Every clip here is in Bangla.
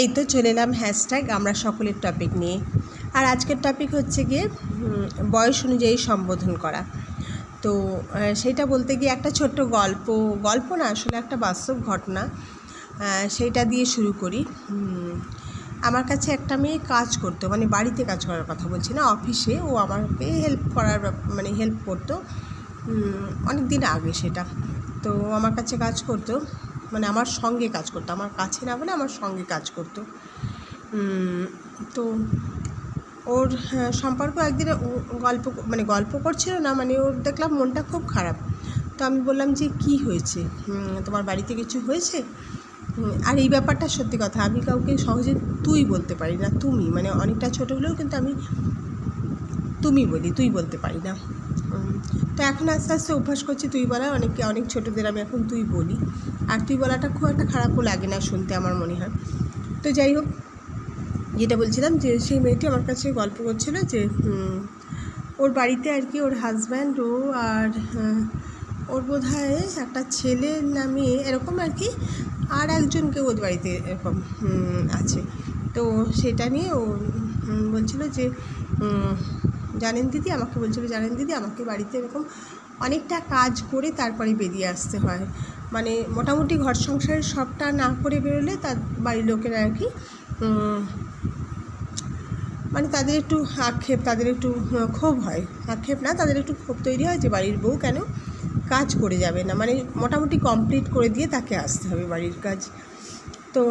এই তো চলে এলাম হ্যাশট্যাগ আমরা সকলের টপিক নিয়ে। আর আজকের টপিক হচ্ছে গিয়ে বয়স অনুযায়ী সম্বোধন করা। তো সেটা বলতে গিয়ে একটা ছোট্ট গল্প গল্প না, আসলে একটা বাস্তব ঘটনা সেইটা দিয়ে শুরু করি। আমার কাছে একটা মেয়ে কাজ করতো মানে বাড়িতে কাজ করার কথা বলছি না, অফিসে। ও আমাকে হেল্প করার মানে হেল্প করতো অনেক দিন আগে সেটা। তো আমার কাছে কাজ করতো। মানে আমার সঙ্গে কাজ করতো। আমার কাছে না বলে আমার সঙ্গে কাজ করতো। তো ওর হ্যাঁ, সম্পর্ক একদিন গল্প মানে গল্প করছিল না মানে ওর দেখলাম মনটা খুব খারাপ। তো আমি বললাম যে কি হয়েছে? তোমার বাড়িতে কিছু হয়েছে? আর এই ব্যাপারটা সত্যি কথা আমি কাউকে সহজে তুই বলতে পারি না তুমি। মানে অনেকটা ছোটো হলেও কিন্তু আমি তুমি বলি তুই বলতে পারি না। তো এখন আস্তে আস্তে অভ্যাস করছি তুই বলা অনেকে অনেক ছোটোদের আমি এখন তুই বলি। আর তুই বলাটা খুব একটা খারাপও লাগে না শুনতে আমার মনে হয়। তো যাই হোক, যেটা বলছিলাম যে সেই মেয়েটি আমার কাছে গল্প করছিল যে ওর বাড়িতে আর কি ওর হাজব্যান্ড ও আর ওর বোধ হয় একটা ছেলে না মেয়ে এরকম আর কি আর একজনকে ওর বাড়িতে এরকম আছে। তো সেটা নিয়ে ও বলছিল যে জানেন দিদি, আমাকে বলছিল, জানেন দিদি, আমাকে বাড়িতে এরকম অনেকটা কাজ করে তারপরে বেরিয়ে আসতে হয়। মানে মোটামুটি ঘর সংসারের সবটা না করে বেরোলে তার বাড়ির লোকেরা আর কি মানে তাদের একটু আক্ষেপ, তাদের একটু ক্ষোভ হয়। আক্ষেপ না, তাদের একটু ক্ষোভ তৈরি হয় যে বাড়ির বউ কেন কাজ করে যাবে না। মানে মোটামুটি কমপ্লিট করে দিয়ে তাকে আসতে হবে বাড়ির কাজ। তো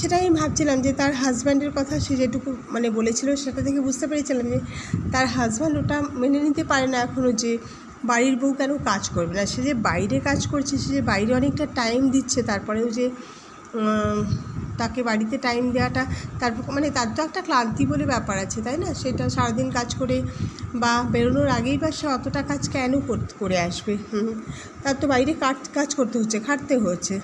সেটাই আমি ভাবছিলাম যে তার হাজব্যান্ডের কথা সে যেটুকু মানে বলেছিল সেটা থেকে বুঝতে পেরেছিলাম যে তার হাজব্যান্ড ওটা মেনে নিতে পারে না এখনও যে বাড়ির বউ কেন কাজ করবে না। সে যে বাইরে কাজ করছে, সে যে বাইরে অনেকটা টাইম দিচ্ছে, তারপরেও যে তাকে বাড়িতে টাইম দেওয়াটা তারপর মানে তার তো একটা ক্লান্তি বলে ব্যাপার আছে, তাই না সেটা সারাদিন কাজ করে বা বেরোনোর আগেই বা সে অতটা কাজ কেন কর- আসবে। তার তো বাইরে কাজ কাজ করতে হচ্ছে, খাটতে হচ্ছে।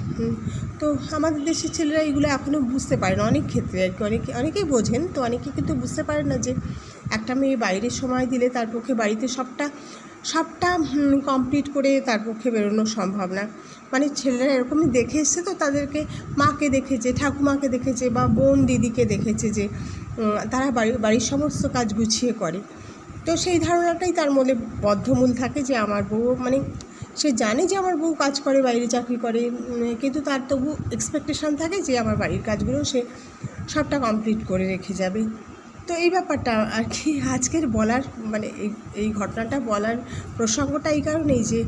তো আমাদের দেশের ছেলেরা এগুলো এখনও বুঝতে পারে না, অনেক ক্ষেত্রে আর কি অনেকে অনেকেই বোঝেন, তো অনেকে কিন্তু বুঝতে পারে না যে একটা মেয়ে বাইরে সময় দিলে তার পক্ষে বাড়িতে সবটা সবটা কমপ্লিট করে তার পক্ষে বেরোনো সম্ভব না। মানে ছেলেরা এরকমই দেখে এসছে তো তাদেরকে, মাকে দেখেছে, ঠাকুমাকে দেখেছে বা বোন দিদিকে দেখেছে যে তারা বাড়ি, বাড়ির সমস্ত কাজ গুছিয়ে করে। তো সেই ধারণাটাই তার মধ্যে বদ্ধমূল থাকে যে আমার বউ মানে সে জানে যে আমার বউ কাজ করে, বাইরে চাকরি করে কিন্তু তার তবু এক্সপেকটেশন থাকে যে আমার বাড়ির কাজগুলো সে সবটা কমপ্লিট করে রেখে যাবে। তো এই ব্যাপারটা আর কি আজকের বলার মানে এই এই ঘটনাটা বলার প্রসঙ্গটা এই কারণেই যে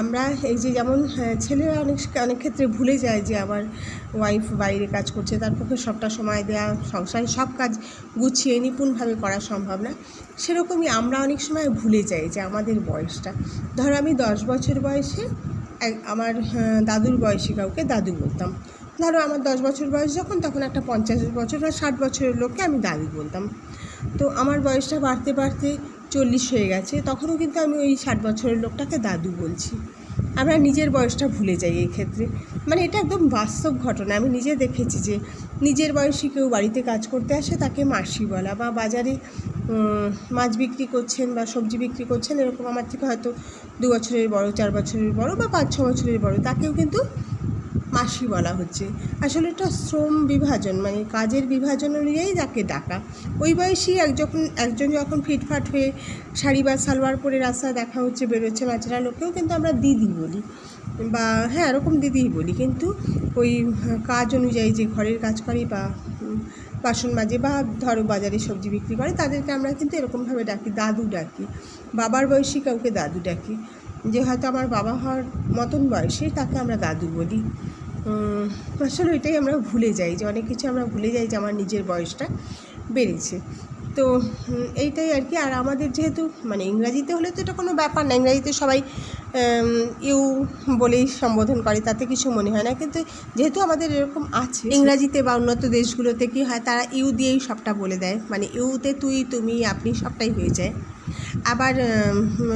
আমরা এই যে যেমন হ্যাঁ, ছেলেরা অনেক অনেক ক্ষেত্রে ভুলে যায় যে আমার ওয়াইফ বাইরে কাজ করছে তার পক্ষে সবটা সময় দেওয়া সংসারে সব কাজ গুছিয়ে নিপুণভাবে করা সম্ভব না। সেরকমই আমরা অনেক সময় ভুলে যাই যে আমাদের বয়সটা। ধরো আমি দশ বছর বয়সে আমার হ্যাঁ, দাদুর বয়সী কাউকে দাদু বলতাম। ধরো আমার দশ বছর বয়স যখন, তখন একটা পঞ্চাশ বছর বা ষাট বছরের লোককে আমি দাদু বলতাম। তো আমার বয়সটা বাড়তে বাড়তে চল্লিশ হয়ে গেছে, তখনও কিন্তু আমি ওই ষাট বছরের লোকটাকে দাদু বলছি। আমরা নিজের বয়সটা ভুলে যাই এই ক্ষেত্রে। মানে এটা একদম বাস্তব ঘটনা। আমি নিজে দেখেছি যে, নিজের বয়সী কেউ বাড়িতে কাজ করতে আসে, তাকে মাসি বলা বা বাজারে মাছ বিক্রি করছেন বা সবজি বিক্রি করছেন, এরকম আমার থেকে হয়তো দু বছরের বড়, চার বছরের বড় বা পাঁচ ছ বছরের বড়, তাকেও কিন্তু মাসি বলা হচ্ছে। আসলে এটা শ্রম বিভাজন মানে কাজের বিভাজন অনুযায়ী যাকে ডাকা। ওই বয়সী এক যখন, একজন যখন ফিটফাট হয়ে শাড়ি বা সালোয়ার পরে রাস্তা দেখা হচ্ছে, বেরোচ্ছে বাচ্চারা, লোকেও কিন্তু আমরা দিদি বলি বা হ্যাঁ এরকম দিদিই বলি। কিন্তু ওই কাজ অনুযায়ী যে ঘরের কাজ করে বা বাসন মাজে বা ধরো বাজারে সবজি বিক্রি করে, তাদেরকে আমরা কিন্তু এরকমভাবে ডাকি, দাদু ডাকি। বাবার বয়সী কাউকে দাদু ডাকি। যে হয়তো আমার বাবা হওয়ার মতন বয়সী তাকে আমরা দাদু বলি। আসলে এটাই আমরা ভুলে যাই যে অনেক কিছু আমরা ভুলে যাই যে আমার নিজের বয়সটা বেড়েছে। তো এইটাই আর কি। আর আমাদের যেহেতু মানে ইংরাজিতে হলে তো এটা কোনো ব্যাপার না, ইংরাজিতে সবাই ইউ বলেই সম্বোধন করে, তাতে কিছু মনে হয় না। কিন্তু যেহেতু আমাদের এরকম আছে, ইংরাজিতে বা উন্নত দেশগুলোতে কি হয়, তারা ইউ দিয়েই সবটা বলে দেয়। মানে ইউতে তুই, তুমি, আপনি সবটাই হয়ে যায়। আবার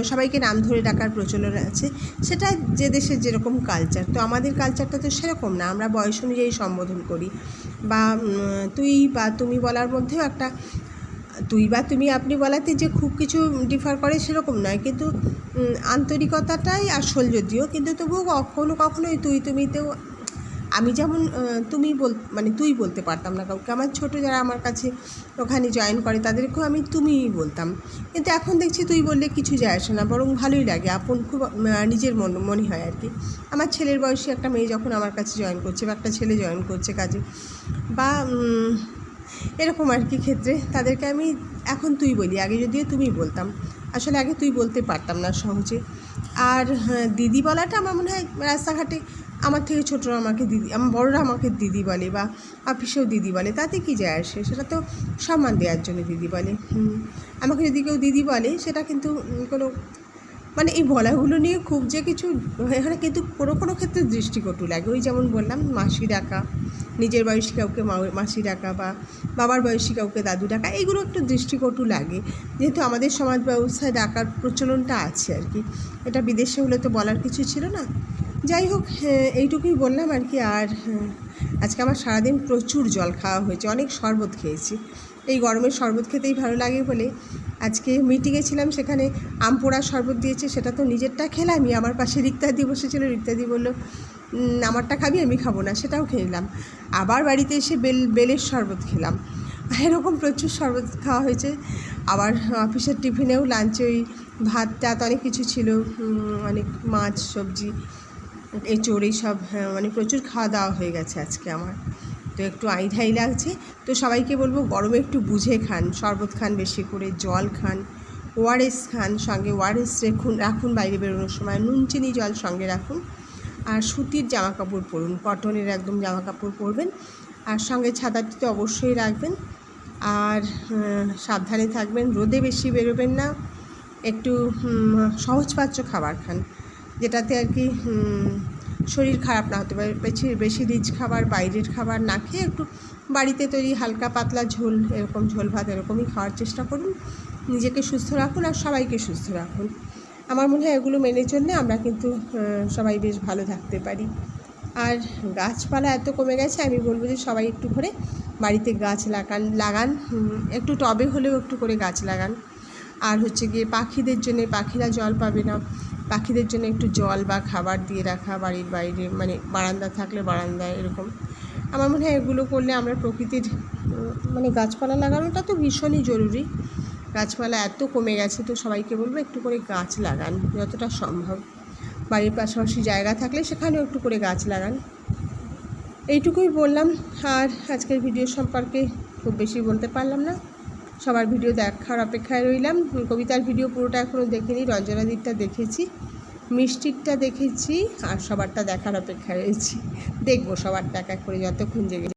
সবাইকে নাম ধরে ডাকার প্রচলন আছে। সেটা যে দেশের যেরকম কালচার তো আমাদের কালচারটা তো সেরকম না। আমরা বয়স অনুযায়ী সম্বোধন করি। বা তুই বা তুমি বলার মধ্যেও একটা, তুই বা তুমি আপনি বলাতে যে খুব কিছু ডিফার করে সেরকম নয়। কিন্তু আন্তরিকতাটাই আসল যদিও। কিন্তু তবুও কখনো কখনোই তুই তুমিতেও আমি যেমন তুমি বল মানে তুই বলতে পারতাম না কাউকে। আমার ছোটো যারা আমার কাছে ওখানে জয়েন করে তাদেরকেও আমি তুমিই বলতাম। কিন্তু এখন দেখছি তুই বললে কিছু যায় আসে না বরং ভালোই লাগে। আপন খুব নিজের মন মনে হয় আর কি। আমার ছেলের বয়সী একটা মেয়ে যখন আমার কাছে জয়েন করছে বা একটা ছেলে জয়েন করছে কাজে বা এরকম আর কি ক্ষেত্রে তাদেরকে আমি এখন তুই বলি আগে যদিও তুমি বলতাম। আসলে আগে তুই বলতে পারতাম না সহজে। আর হ্যাঁ, দিদি বলাটা আমার মনে হয় রাস্তাঘাটে আমার থেকে ছোটরা আমাকে দিদি, আমার বড়রা আমাকে দিদি বলে বা অফিসেও দিদি বলে, তাতে কি যায় আসে? সেটা তো সম্মান দেওয়ার জন্য দিদি বলে। আমাকে যদি কেউ দিদি বলে, সেটা কিন্তু কোনো মানে এই বলাগুলো নিয়ে খুব যে কিছু, এখানে কিন্তু কোনো কোনো ক্ষেত্রে দৃষ্টিকটু লাগে। ওই যেমন বললাম, মাসি ডাকা, নিজের বয়সী কাউকে মাসি ডাকা বা বাবার বয়সী কাউকে দাদু ডাকা এইগুলো একটু দৃষ্টিকটু লাগে। যেহেতু আমাদের সমাজ ব্যবস্থায় ডাকার প্রচলনটা আছে আর কি। এটা বিদেশে হলে তো বলার কিছু ছিল না। যাই হোক এইটুকুই বললাম আর কি। আর আজকে আমার সারাদিন প্রচুর জল খাওয়া হয়েছে, অনেক শরবত খেয়েছি। এই গরমের শরবত খেতেই ভালো লাগে বলে। আজকে মিটিংয়ে ছিলাম সেখানে আম পোড়া শরবত দিয়েছে, সেটা তো নিজেরটা খেলামই। আমার পাশে রিক্তাদি বসেছিল রিক্তাদি বলল আমারটা খাবি, আমি খাব না। সেটাও খেলাম আবার বাড়িতে এসে বেল, বেলের শরবত খেলাম। এরকম প্রচুর শরবত খাওয়া হয়েছে। আবার অফিসের টিফিনেও লাঞ্চে ওই ভাত টাত অনেক কিছু ছিল অনেক মাছ, সবজি। এই চড়েই সব হ্যাঁ, মানে প্রচুর খাওয়া দাওয়া হয়ে গেছে আজকে আমার। তো একটু আইঢাই লাগছে। তো সবাইকে বলব গরমে একটু বুঝে খান শরবত খান বেশি করে জল খান ওআরএস খান সঙ্গে ওআরএস রেখুন রাখুন বাইরে বেরোনোর সময় নুন চিনি জল সঙ্গে রাখুন। আর সুতির জামা কাপড় পরুন কটনের একদম জামা কাপড় পরবেন। আর সঙ্গে ছাতাটি তো অবশ্যই রাখবেন। আর সাবধানে থাকবেন রোদে বেশি বেরোবেন না। একটু সহজপাচ্য খাবার খান। যেটাতে আর কি শরীর খারাপ না হতে পারে। বেশি বেশি রিচ খাবার, বাইরের খাবার না খেয়ে একটু বাড়িতে তৈরি হালকা পাতলা ঝোল, এরকম ঝোল ভাত এরকমই খাওয়ার চেষ্টা করুন। নিজেকে সুস্থ রাখুন আর সবাইকে সুস্থ রাখুন। আমার মনে হয় এগুলো মেনে চললে আমরা কিন্তু সবাই বেশ ভালো থাকতে পারি। আর গাছপালা এত কমে গেছে, আমি বলব যে সবাই একটু করে বাড়িতে গাছ লাগান লাগান। একটু টবে হলেও একটু করে গাছ লাগান। আর হচ্ছে গিয়ে পাখিদের জন্য, পাখিরা জল পাবে না। পাখিদের জন্য একটু জল বা খাবার দিয়ে রাখা, বাড়ির বাইরে মানে বারান্দা থাকলে বারান্দায় এরকম। আমার মনে হয় এগুলো করলে আমরা প্রকৃতির মানে গাছপালা লাগানোটা তো ভীষণই জরুরি। গাছপালা এত কমে গেছে তো সবাইকে বলব একটু করে গাছ লাগান, যতটা সম্ভব। বাড়ির পাশাপাশি জায়গা থাকলে সেখানেও একটু করে গাছ লাগান। এইটুকুই বললাম, আর আজকের ভিডিও সম্পর্কে খুব বেশি বলতে পারলাম না। সবার ভিডিও দেখার অপেক্ষায় রইলাম। কবিতার ভিডিও পুরোটা এখনও দেখিনি রঞ্জনাদিরটা দেখেছি মিষ্টিরটা দেখেছি আর সবারটা দেখার অপেক্ষায় রয়েছি। দেখব সবারটা এক এক করে যতক্ষণ জেগে